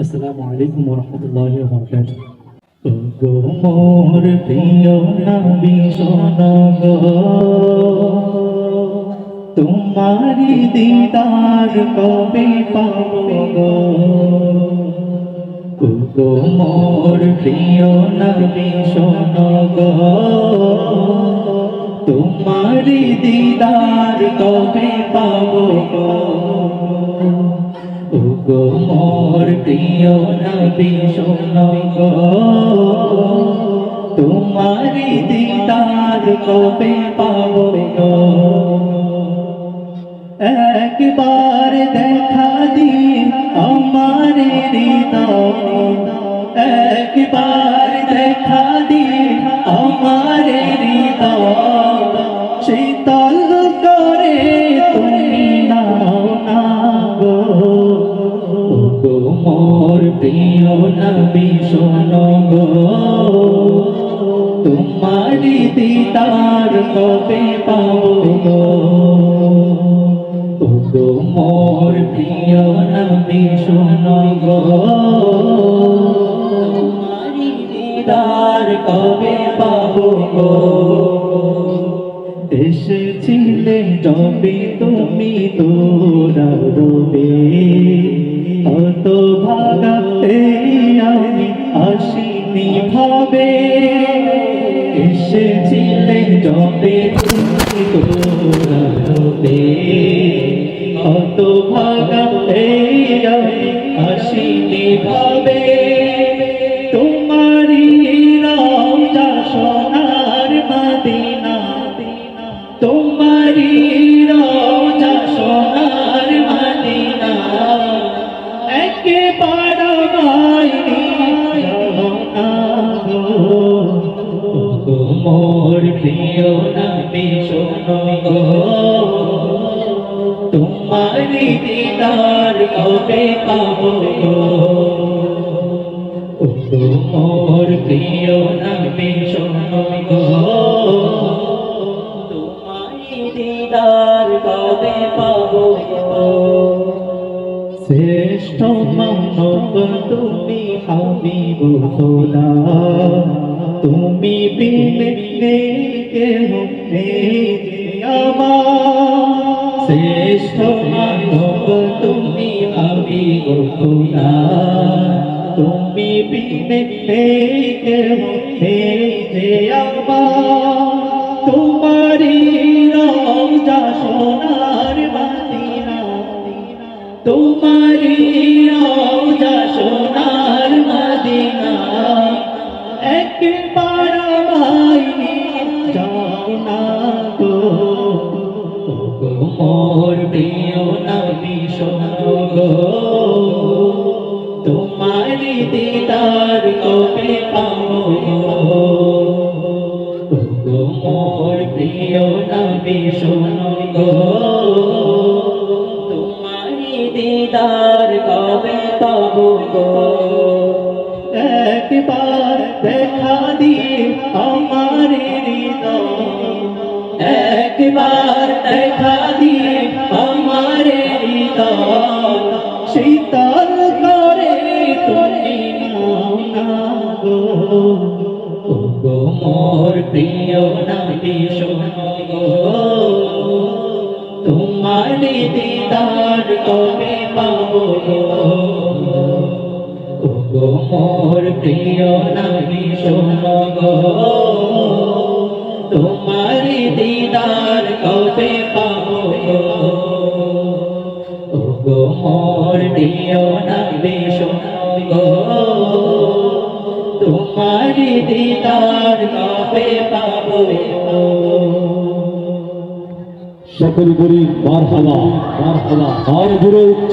আসসালামু আলাইকুম ওরহমতুল্লাহি ওয়াবারাকাতুহ গো মোর প্রিয় নবী শোনো তোমারি দিদার কবে পাবো গো গো মোর প্রিয় নবী শোনো গো তোমারি দিদার কবে পাবো মোর প্রিয় নবী, শোনো গো। তোমারি দিদার কবে পাবো গো? একবার দেখা দিন আমার হৃদয়। একবার দেখা দিন আমার গো, মোর প্রিয় নবী, শোনো গো। তোমারি দিদার কবে পাবো গো? গো, মোর প্রিয় নবী, শোনো গো। তোমারি দিদার কবে পাবো গো? এসেছিলে যবে তুমি তোরা রবে। অত ভাগা এই আমি আসিনি ভাবে। এসেছিলে যবে তোরাবে তোরা রবে অত ভাগা এই আমি আসিনি ভাবে। মোর প্রিয় নবী শোনো তোমারি দিদার কবে পাবো মোর প্রিয় নবী শোনো তোমারি দিদার কবে পাবো শ্রেষ্ঠ মানব তুমি হাবিব খোদা তুমি বিনে কেহ আমার। শ্রেষ্ঠ মানব তুমি হাবিব খোদা তুমি বিনে কেহ আমার। তোমারি রাজা সোনার একবার তোমারি দিদার কবে পাবো মোর প্রিয় নবী শোনো গো। দিদার কবে পাবো গো? একবার দেখা দিয়ে আমার একবার দেখা দিয়ে আমার শীতল করে তুমি গো। মোর প্রিয় নবী শোনো? দিদার কবে পাবো। গো মোর প্রিয় নবী শোনো গো তোমারি দিদার কবে পাবো গো? মোর প্রিয় নবী শোনো গো তোমারি দিদার কবে পাবো সকল করি বার হাওয়া বার হাওয়া আর জুড়ে উচ্চ